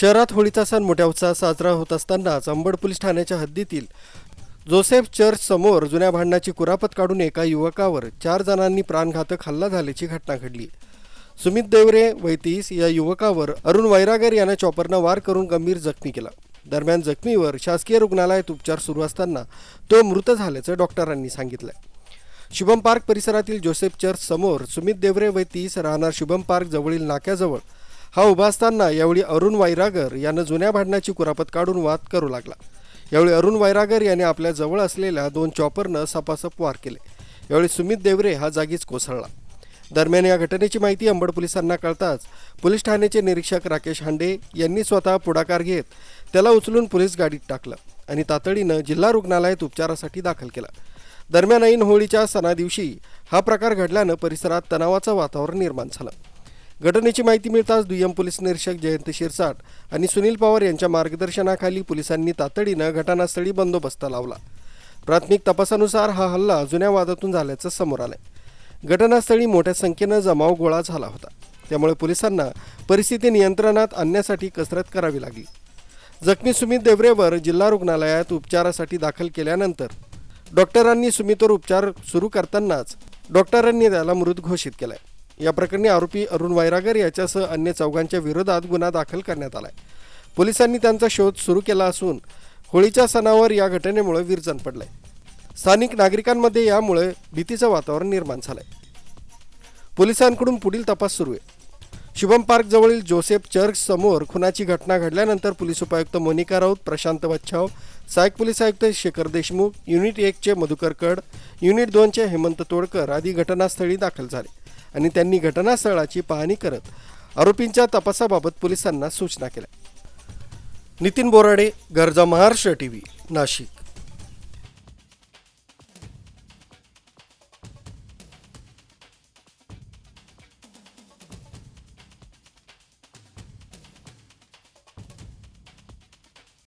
शहरात होळीचा सण मोठ्या उत्साहात साजरा होत असतानाच अंबड पोलीस ठाण्याच्या हद्दीतील जोसेफ चर्च समोर जुन्या भांडणाची कुरापत काढून एका युवकावर चार जणांनी प्राणघातक हल्ला झाल्याची घटना घडली. सुमित देवरे वैतीस या युवकावर अरुण वैरागर यानं चॉपरनं वार करून गंभीर जखमी केला. दरम्यान जखमीवर शासकीय रुग्णालयात उपचार सुरू असताना तो मृत झाल्याचं डॉक्टरांनी सांगितलं शुभम पार्क परिसरातील जोसेफ चर्च समोर सुमित देवरे वैतीस राहणार शुभम पार्क जवळील नाक्याजवळ हा उभा असताना यावेळी अरुण वायरागर यानं जुन्या भांडणाची कुरापत काढून वाद करू लागला. यावेळी अरुण वायरागर याने आपल्या जवळ असलेल्या दोन चॉपरनं सपासप वार केले. यावेळी सुमित देवरे हा जागीच कोसळला. दरम्यान या घटनेची माहिती अंबड पोलिसांना कळताच पोलीस ठाण्याचे निरीक्षक राकेश हांडे यांनी स्वतः पुढाकार घेत त्याला उचलून पोलीस गाडीत टाकलं आणि तातडीनं जिल्हा रुग्णालयात उपचारासाठी दाखल केला. दरम्यान ऐन होळीच्या सणादिवशी हा प्रकार घडल्यानं परिसरात तणावाचं वातावरण निर्माण झालं. घटनेची माहिती मिळताच दुय्यम पोलीस निरीक्षक जयंत शिरसाट आणि सुनील पवार यांच्या मार्गदर्शनाखाली पोलिसांनी तातडीनं घटनास्थळी बंदोबस्त लावला. प्राथमिक तपासानुसार हा हल्ला जुन्या वादातून झाल्याचं समोर आलंय. घटनास्थळी मोठ्या संख्येनं जमाव गोळा झाला होता. त्यामुळे पोलिसांना परिस्थिती नियंत्रणात आणण्यासाठी कसरत करावी लागली. जखमी सुमित देवरेवर जिल्हा रुग्णालयात उपचारासाठी दाखल केल्यानंतर डॉक्टरांनी सुमितवर उपचार सुरू करतानाच डॉक्टरांनी त्याला मृत घोषित केलाय. या प्रकरणी आरोपी अरुण वैरागर याच्यासह अन्य चौघांच्या विरोधात गुन्हा दाखल करण्यात आलाय. पोलिसांनी त्यांचा शोध सुरू केला असून होळीच्या सणावर या घटनेमुळे विरजण पडलंय. स्थानिक नागरिकांमध्ये यामुळे भीतीचं वातावरण निर्माण झालंय. पोलिसांकडून पुढील तपास सुरू आहे. शुभम पार्क जवळील जोसेफ चर्च समोर खुनाची घटना घडल्यानंतर पोलीस उपायुक्त मोनिका राऊत प्रशांत वच्छाव सहाय्यक पोलीस आयुक्त शेखर देशमुख युनिट एकचे मधुकर कड युनिट दोनचे हेमंत तोडकर आदी घटनास्थळी दाखल झाले. आणि त्यांनी घटनास्थळाची पाहणी करत आरोपींच्या तपासाबाबत पोलिसांना सूचना केल्या. नितीन बोराडे गरजा महाराष्ट्र टी व्ही नाशिक.